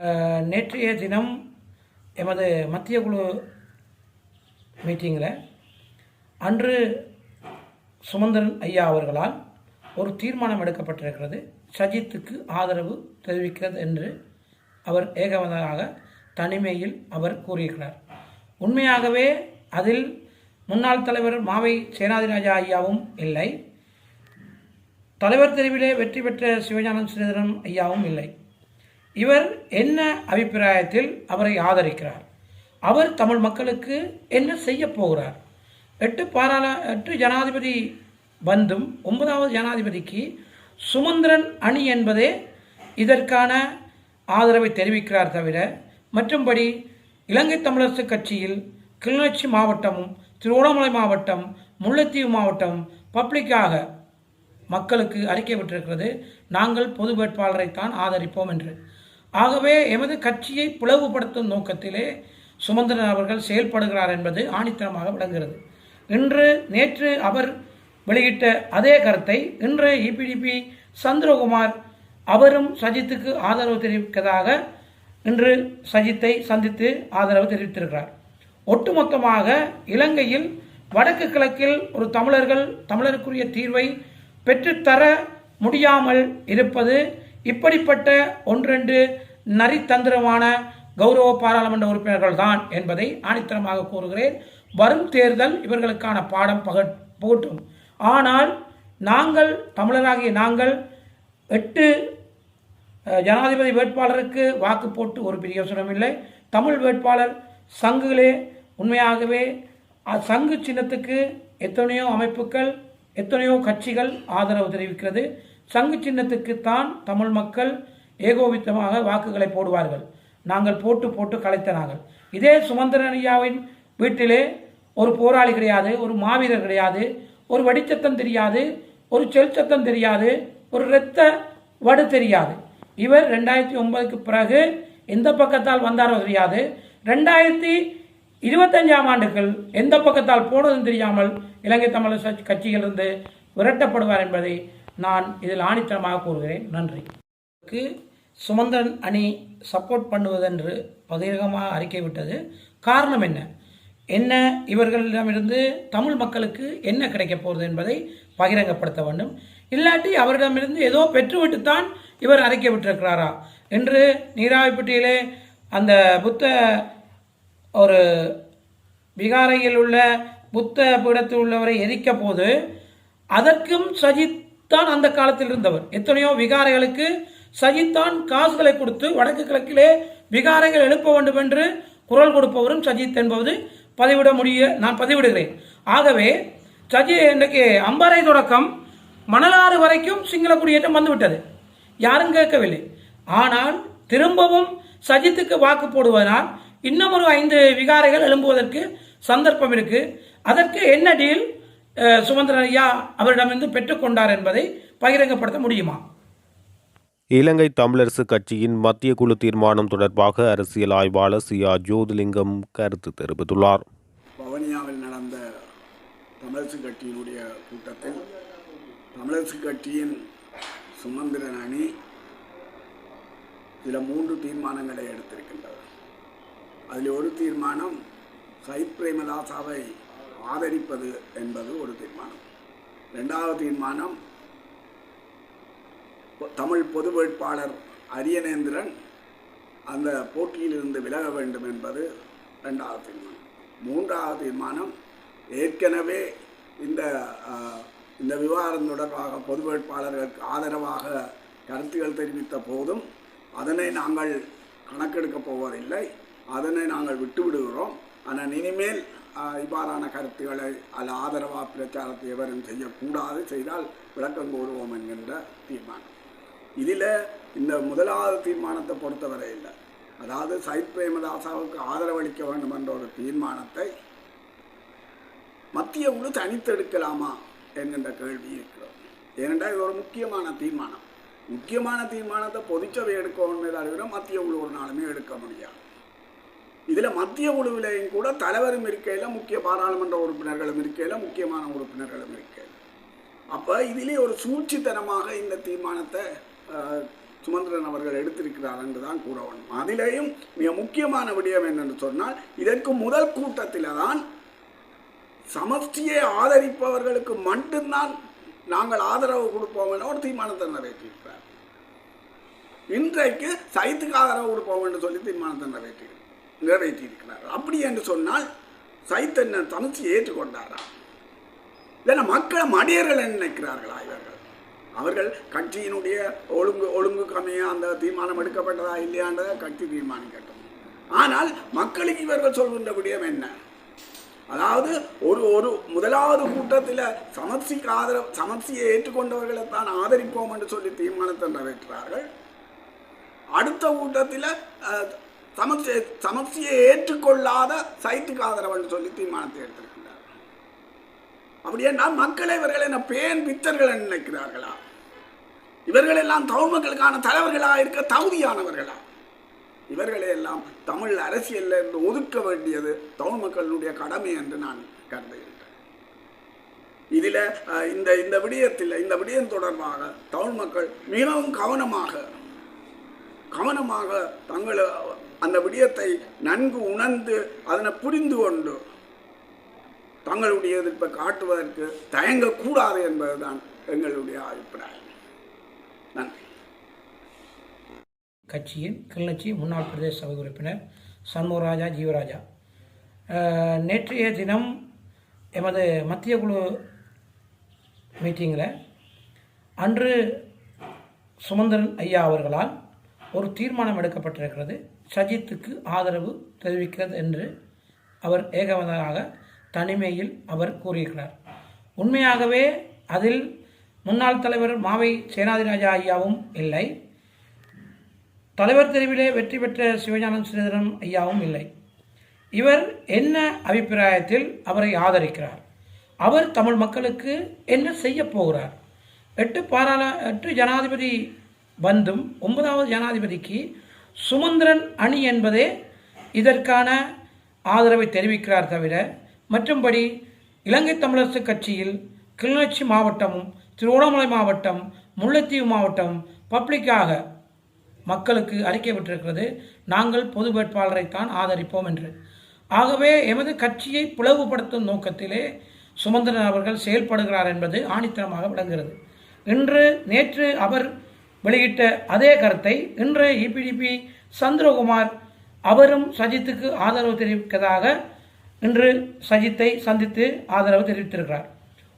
நேற்றைய தினம் எமது மத்திய குழு மீட்டிங்கில் அன்று சுமந்திரன் ஐயா அவர்களால் ஒரு தீர்மானம் எடுக்கப்பட்டிருக்கிறது. சஜித்துக்கு ஆதரவு தெரிவிக்கிறது என்று அவர் ஏகமனதாக தனிமையில் அவர் கூறியிருக்கிறார். உண்மையாகவே அதில் முன்னாள் தலைவர் மாவை சேனாதிராஜா ஐயாவும் இல்லை. தலைவர் தெரிவிலே வெற்றி பெற்ற சிவஞானம் ஸ்ரீதரன் ஐயாவும் இல்லை. இவர் என்ன அபிப்பிராயத்தில் அவரை ஆதரிக்கிறார்? அவர் தமிழ் மக்களுக்கு என்ன செய்ய போகிறார்? எட்டு பாராள எட்டு ஜனாதிபதி வந்தும் ஒன்பதாவது ஜனாதிபதிக்கு சுமந்திரன் அணி என்பதே இதற்கான ஆதரவை தெரிவிக்கிறார் தவிர மற்றும்படி இலங்கை தமிழரசு கட்சியில் கிளிநொச்சி மாவட்டமும் திருவண்ணாமலை மாவட்டம் முல்லைத்தீவு மாவட்டம் பப்ளிக்காக மக்களுக்கு அறிக்கை விட்டிருக்கிறது. நாங்கள் பொது வேட்பாளரைத்தான் ஆதரிப்போம் என்று. ஆகவே எமது கட்சியை பிளவுபடுத்தும் நோக்கத்திலே சுமந்திரன் அவர்கள் செயல்படுகிறார் என்பது ஆணித்தரமாக விளங்குகிறது. இன்று நேற்று அவர் வெளியிட்ட அதே கருத்தை இன்று இபிடிபி சந்திரகுமார் அவரும் சஜித்துக்கு ஆதரவு தெரிவிப்பதாக இன்று சஜித்தை சந்தித்து ஆதரவு தெரிவித்திருக்கிறார். ஒட்டுமொத்தமாக இலங்கையில் வடக்கு கிழக்கில் ஒரு தமிழர்கள் தமிழருக்குரிய தீர்வை பெற்றுத்தர முடியாமல் இருப்பது இப்படிப்பட்ட ஒன்றெண்டு நரித்தந்திரமான கௌரவ பாராளுமன்ற உறுப்பினர்கள் தான் என்பதை ஆணித்தரமாக கூறுகிறேன். வரும் தேர்தல் இவர்களுக்கான பாடம் பக புகட்டும். ஆனால் நாங்கள் தமிழராகிய நாங்கள் எட்டு ஜனாதிபதி வேட்பாளருக்கு வாக்கு போட்டு ஒரு பிரயோசனம் இல்லை. தமிழ் வேட்பாளர் சங்குகளே உண்மையாகவே சங்கு சின்னத்துக்கு எத்தனையோ அமைப்புகள் எத்தனையோ கட்சிகள் ஆதரவு தெரிவிக்கிறது. சங்கு சின்னத்துக்குத்தான் தமிழ் மக்கள் ஏகோபித்தமாக வாக்குகளை போடுவார்கள். நாங்கள் போட்டு போட்டு கலைத்த நாங்கள் இதே சுமந்திரனையாவின் வீட்டிலே ஒரு போராளி கிடையாது ஒரு மாவீரர் கிடையாது ஒரு வடிச்சத்தம் தெரியாது ஒரு செல் சத்தம் தெரியாது ஒரு இரத்த வடு தெரியாது. இவர் ரெண்டாயிரத்தி ஒன்பதுக்கு பிறகு எந்த பக்கத்தால் வந்தாரோ தெரியாது. ரெண்டாயிரத்தி இருபத்தஞ்சாம் ஆண்டுகள் எந்த பக்கத்தால் போனதும் தெரியாமல் இலங்கை தமிழர் கட்சியிலிருந்து விரட்டப்படுவார் என்பதை நான் இதில் ஆணித்தனமாக கூறுகிறேன். நன்றி. சுமந்திரன் அணி சப்போர்ட் பண்ணுவதென்று பகிரங்கமாக அறிக்கை விட்டது. காரணம் என்ன? என்ன இவர்களிடமிருந்து தமிழ் மக்களுக்கு என்ன கிடைக்கப் போகிறது என்பதை பகிரங்கப்படுத்த வேண்டும். இல்லாட்டி அவரிடமிருந்து ஏதோ பெற்றுவிட்டுத்தான் இவர் அறிக்கை விட்டிருக்கிறாரா? என்று நீராவிப்பட்டியிலே அந்த புத்த ஒரு விகாரையில் உள்ள புத்த பீடத்தில் உள்ளவரை எரிக்க போது அதற்கும் சஜித் தான் அந்த காலத்தில் இருந்தவர். எத்தனையோ விகாரைகளுக்கு சஜித் தான் காசுகளை கொடுத்து வடக்கு கிழக்கிலே விகாரைகள் எழுப்ப வேண்டும் என்று குரல் கொடுப்பவரும் சஜித் என்பது பதிவிட முடிய நான் பதிவிடுகிறேன். ஆகவே சஜி இன்றைக்கு அம்பாறை தொடக்கம் மணலாறு வரைக்கும் சிங்கள குடியேற்றம் வந்துவிட்டது. யாரும் கேட்கவில்லை. ஆனால் திரும்பவும் சஜித்துக்கு வாக்கு போடுவதனால் இன்னும் ஒரு ஐந்து விகாரைகள் எழும்புவதற்கு சந்தர்ப்பம் இருக்கு. அதற்கு என்ன டீல்? சுமந்திரன் ஐயா அவரிடமிருந்து பெற்றுக்கொண்டார் என்பதை பகிரங்கப்படுத்த முடியுமா? இலங்கை தமிழரசு கட்சியின் மத்திய குழு தீர்மானம் தொடர்பாக அரசியல் ஆய்வாளர் சி. ஆர் ஜோதிலிங்கம் கருத்து தெரிவித்துள்ளார். வவுனியாவில் நடந்த தமிழரசு கட்சியினுடைய கூட்டத்தில் தமிழரசு கட்சியின் சுமந்திரன் அணி சில மூன்று தீர்மானங்களை எடுத்திருக்கின்றது. அதில் ஒரு தீர்மானம் சயித் பிரேமதாசாவை ஆதரிப்பது என்பது ஒரு தீர்மானம். ரெண்டாவது தீர்மானம் பொ- தமிழ் பொது வேட்பாளர் அரியநேந்திரன் அந்த போட்டியிலிருந்து விலக வேண்டும் என்பது ரெண்டாவது தீர்மானம். மூன்றாவது தீர்மானம் ஏற்கனவே இந்த இந்த விவகாரம் தொடர்பாக பொது வேட்பாளர்களுக்கு ஆதரவாக கருத்துக்கள் தெரிவித்த போதும் அதனை நாங்கள் கணக்கெடுக்கப் போவதில்லை. அதனை நாங்கள் விட்டு விடுகிறோம் ஆனால் இனிமேல் இவ்வாறான கருத்துக்களை அல்ல ஆதரவாக பிரச்சாரத்தை எவரும் செய்யக்கூடாது செய்தால் விளக்கம் கூறுவோம் என்கின்ற தீர்மானம். இதில் இந்த முதலாவது தீர்மானத்தை பொறுத்தவரை இல்லை. அதாவது சயித் பிரேமதாசாவுக்கு ஆதரவளிக்க வேண்டும் என்ற ஒரு தீர்மானத்தை மத்திய குழு தனித்தெடுக்கலாமா என்கின்ற கேள்வி இருக்கிறோம் ஏனென்றால் இது ஒரு முக்கியமான தீர்மானம். முக்கியமான தீர்மானத்தை பொதுச்சபை எடுக்கணுமே தவிர மத்திய குழு ஒரு நாளுமே எடுக்க முடியாது. இதில் மத்திய குழுவிலையும் கூட தலைவரும் இருக்கையில் முக்கிய பாராளுமன்ற உறுப்பினர்களும் இருக்கையில் முக்கியமான உறுப்பினர்களும் இருக்கையில். அப்போ இதிலே ஒரு சூழ்ச்சித்தனமாக இந்த தீர்மானத்தை சுமந்திரன் அவர்கள் எடுத்திருக்கிறார் என்று தான் கூற வேண்டும். அதிலேயும் மிக முக்கியமான விடயம் என்னென்று சொன்னால் இதற்கு முதல் கூட்டத்தில் தான் சமஷ்டியை ஆதரிப்பவர்களுக்கு மட்டும்தான் நாங்கள் ஆதரவு கொடுப்போம் என ஒரு தீர்மானத்தை நிறைவேற்றியிருக்கிறார். இன்றைக்கு சைத்துக்கு ஆதரவு கொடுப்போம் என்று சொல்லி தீர்மானத்தை நிறைவேற்றியிருக்கிறார். நிறைவேற்றியிருக்கிறார். அப்படி என்று சொன்னால் சைத் என்ன ஏற்றுக்கொண்டாரா இல்லைன்னா மக்களை மடியர்கள் என்ன நினைக்கிறார்களா இவர்கள்? அவர்கள் கட்சியினுடைய ஒழுங்கு ஒழுங்கு கம்மியா அந்த தீர்மானம் எடுக்கப்பட்டதா இல்லையான்றதை கட்சி தீர்மானம் கேட்டோம் ஆனால் மக்களுக்கு இவர்கள் சொல்கின்ற விடயம் என்ன? அதாவது ஒரு ஒரு முதலாவது கூட்டத்தில் சமர்சிக்கு ஆதரவு சமர்சியை ஏற்றுக்கொண்டவர்களை தான் ஆதரிப்போம் என்று சொல்லி தீர்மானத்தை நிறைவேற்றார்கள் அடுத்த கூட்டத்தில் சமர்சி சமர்சியை ஏற்றுக்கொள்ளாத சைத்துக்கு ஆதரவு சொல்லி தீர்மானத்தை எடுத்திருக்கின்றார். அப்படியே நான் மக்களை இவர்கள் என்ன பேன் பித்தர்கள் நினைக்கிறார்களா? இவர்கள் எல்லாம் தமிழ் மக்களுக்கான தலைவர்களா இருக்க தகுதியானவர்களா? இவர்களை எல்லாம் தமிழ் அரசியலில் இருந்து ஒதுக்க வேண்டியது தமிழ் மக்களுடைய கடமை என்று நான் கருதுகின்றேன். இதில் அஹ், இந்த இந்த விடயத்தில் இந்த விடயம் தொடர்பாக தமிழ் மக்கள் மிகவும் கவனமாக கவனமாக தங்கள் அந்த விடயத்தை நன்கு உணர்ந்து அதனை புரிந்து கொண்டு தங்களுடைய எதிர்ப்பை காட்டுவதற்கு தயங்கக்கூடாது என்பதுதான் எங்களுடைய அபிப்பிராயம். நன்றி. கட்சியின் கிளர்ச்சி முன்னாள் பிரதேச சபை உறுப்பினர் சண்முகராஜா ஜீவராஜா. நேற்றைய தினம் எமது மத்திய குழு மீட்டிங்கில் அன்று சுமந்திரன் ஐயா அவர்களால் ஒரு தீர்மானம் எடுக்கப்பட்டிருக்கிறது. சஜித்துக்கு ஆதரவு தெரிவிக்கிறது என்று அவர் ஏகமனதாக தனிமையில் அவர் கூறியிருக்கிறார். உண்மையாகவே அதில் முன்னாள் தலைவர் மாவை சேனாதிராஜா ஐயாவும் இல்லை. தலைவர் தெருவிலே வெற்றி பெற்ற சிவஞானம் ஸ்ரீதரன் ஐயாவும் இல்லை. இவர் என்ன அபிப்பிராயத்தில் அவரை ஆதரிக்கிறார்? அவர் தமிழ் மக்களுக்கு என்ன செய்ய போகிறார்? எட்டு பாராள எட்டு ஜனாதிபதி வந்தும் ஒன்பதாவது ஜனாதிபதிக்கு சுமந்திரன் அணி என்பதே இதற்கான ஆதரவை தெரிவிக்கிறார் தவிர மற்றும்படி இலங்கை தமிழரசு கட்சியில் கிளிநொச்சி மாவட்டமும் திருவண்ணாமலை மாவட்டம் முல்லைத்தீவு மாவட்டம் பப்ளிக்காக மக்களுக்கு அறிக்கை விட்டிருக்கிறது. நாங்கள் பொது வேட்பாளரைத்தான் ஆதரிப்போம் என்று. ஆகவே எமது கட்சியை பிளவுபடுத்தும் நோக்கத்திலே சுமந்திரன் அவர்கள் செயல்படுகிறார் என்பது ஆணித்தனமாக விளங்குகிறது. இன்று நேற்று அவர் வெளியிட்ட அதே கருத்தை இன்று இபிடிபி சந்திரகுமார் அவரும் சஜித்துக்கு ஆதரவு தெரிவிப்பதாக இன்று சஜித்தை சந்தித்து ஆதரவு தெரிவித்திருக்கிறார்.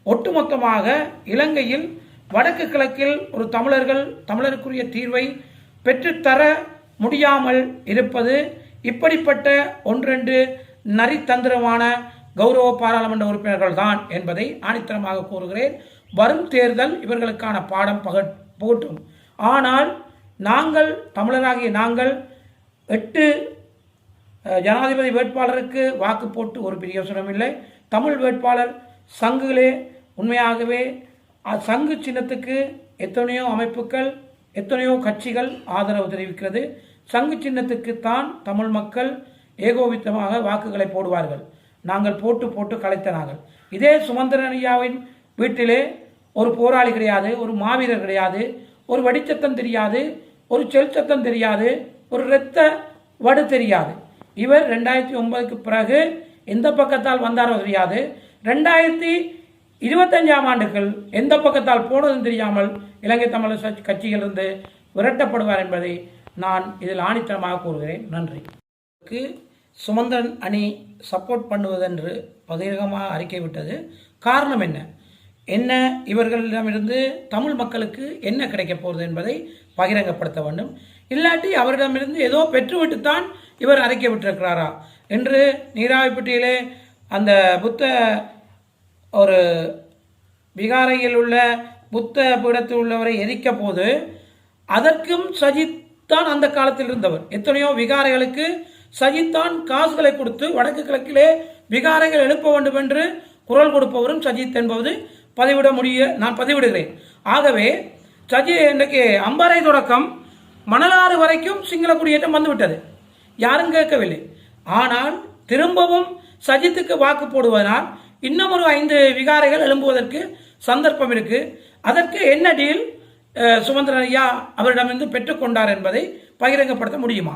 ஒட்டுமொத்தமாக இலங்கையில் வடக்கு கிழக்கில் ஒரு தமிழர்கள் தமிழருக்குரிய தீர்வை பெற்றுத்தர முடியாமல் இருப்பது இப்படிப்பட்ட ஒன்றெண்டு நரித்தந்திரமான கௌரவ பாராளுமன்ற உறுப்பினர்கள் தான் என்பதை ஆணித்தரமாக கூறுகிறேன். வரும் தேர்தல் இவர்களுக்கான பாடம் பக புகட்டும். ஆனால் நாங்கள் தமிழராகிய நாங்கள் எட்டு ஜனாதிபதி வேட்பாளருக்கு வாக்கு போட்டு ஒரு பிரயோசனம் இல்லை. தமிழ் வேட்பாளர் சங்குகளே உண்மையாகவே சங்கு சின்னத்துக்கு எத்தனையோ அமைப்புகள் எத்தனையோ கட்சிகள் ஆதரவு தெரிவிக்கிறது. சங்கு சின்னத்துக்குத்தான் தமிழ் மக்கள் ஏகோபித்தமாக வாக்குகளை போடுவார்கள். நாங்கள் போட்டு போட்டு கலைத்த நாங்கள். இதே சுமந்திரன் ஐயாவின் வீட்டிலே ஒரு போராளி கிடையாது ஒரு மாவீரர் கிடையாது. ஒரு வெடிச்சத்தம் தெரியாது ஒரு செல் சத்தம் தெரியாது ஒரு இரத்த வடு தெரியாது. இவர் ரெண்டாயிரத்தி ஒன்பதுக்கு பிறகு எந்த பக்கத்தால் வந்தாரோ தெரியாது. ரெண்டாயிரத்தி இருபத்தஞ்சாம் ஆண்டுகள் எந்த பக்கத்தால் போனதும் தெரியாமல் இலங்கை தமிழர் கட்சியிலிருந்து விரட்டப்படுவார் என்பதை நான் இதில் ஆணித்தனமாக கூறுகிறேன். நன்றி. சுமந்திரன் அணி சப்போர்ட் பண்ணுவதென்று பகிரங்கமாக அறிக்கை விட்டது. காரணம் என்ன? என்ன இவர்களிடமிருந்து தமிழ் மக்களுக்கு என்ன கிடைக்கப் போகிறது என்பதை பகிரங்கப்படுத்த வேண்டும். இல்லாட்டி அவரிடமிருந்து ஏதோ பெற்றுவிட்டுத்தான் இவர் அறிக்கை விட்டிருக்கிறாரா என்று நீராவிப்பட்டியிலே அந்த புத்த ஒரு விகாரையில் உள்ள புத்த பீடத்தில் உள்ளவரை எரிக்க போது அதற்கும் சஜித் தான் அந்த காலத்தில் இருந்தவர். எத்தனையோ விகாரைகளுக்கு சஜித் தான் காசுகளை கொடுத்து வடக்கு கிழக்கிலே விகாரைகள் எழுப்ப வேண்டும் என்று குரல் கொடுப்பவரும் சஜித் என்பது பதிவிட முடிய நான் பதிவிடுகிறேன். ஆகவே சஜி இன்றைக்கு அம்பாறை தொடக்கம் மணலாறு வரைக்கும் சிங்கள குடியேற்றம் வந்துவிட்டது. யாரும் கேட்கவில்லை. ஆனால் திரும்பவும் சஜித்துக்கு வாக்கு போடுவதனால் இன்னும் ஒரு ஐந்து விகாரைகள் எழும்புவதற்கு சந்தர்ப்பம் இருக்கு. அதற்கு என்ன டீல் சுமந்திரன் ஐயா அவரிடமிருந்து பெற்றுக்கொண்டார் என்பதை பகிரங்கப்படுத்த முடியுமா?